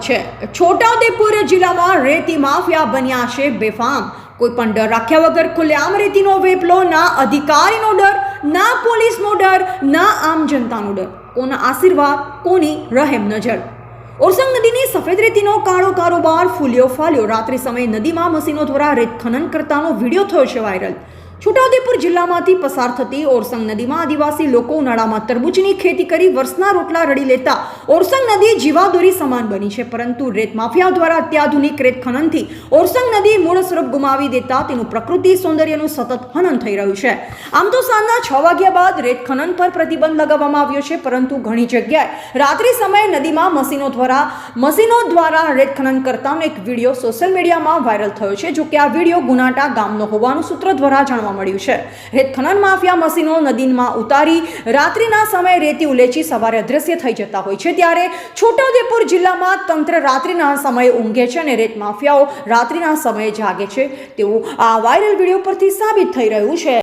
છે. છોટાઉદેપુર જિલ્લામાં રેતી માફિયા બન્યા છે બેફામ. કોઈ પણ ડર રાખ્યા વગર ખુલ્લેઆમ રેતીનો વેપલો, ના અધિકારીનો ડર, ના પોલીસનો ડર, ના આમ જનતાનો ડર. કોના આશીર્વાદ, કોની રહેમ નજર. ઓરસંગ નદીની સફેદ રેતીનો કાળો કારોબાર ફૂલ્યો ફાલ્યો. રાત્રિ સમયે નદીમાં મશીનો દ્વારા રેત ખનન કરતાનો વીડિયો થયો છે વાયરલ. છોટાઉદેપુર જિલ્લામાંથી પસાર થતી ઓરસંગ નદીમાં આદિવાસી લોકો ઉનાળામાં તરબૂચની ખેતી કરી વર્ષના રોટલા રડી લેતા ઓરસંગ નદી જીવાદોરી સમાન બની છે, પરંતુ રેત માફિયા દ્વારા અત્યાધુનિક રેત ખનનથી ઓરસંગ નદી મૂળ સ્વરૂપ ગુમાવી દેતા તેનું પ્રકૃતિ સૌંદર્યનું સતત હનન થઈ રહ્યું છે. આમ તો સાંજના છ વાગ્યા બાદ રેત ખનન પર પ્રતિબંધ લગાવવામાં આવ્યો છે, પરંતુ ઘણી જગ્યાએ રાત્રિ સમયે નદીમાં મશીનો દ્વારા મશીનો દ્વારા રેત ખનન કરતાનો એક વીડિયો સોશિયલ મીડિયામાં વાયરલ થયો છે જો કે આ વીડિયો ગુનાટા ગામનો હોવાનું સૂત્ર દ્વારા જાણવા મળ્યું છે. રેત ખનન માફિયા મશીનો નદીમાં ઉતારી રાત્રિના સમયે રેતી ઉલેચી સવારે અદ્રશ્ય થઈ જતા હોય છે ત્યારે છોટાઉદેપુર જિલ્લામાં તંત્ર રાત્રિના સમયે ઊંઘે છે અને રેત માફિયાઓ રાત્રિના સમયે જાગે છે. તેવું આ વાયરલ વીડિયો પરથી સાબિત થઈ રહ્યું છે.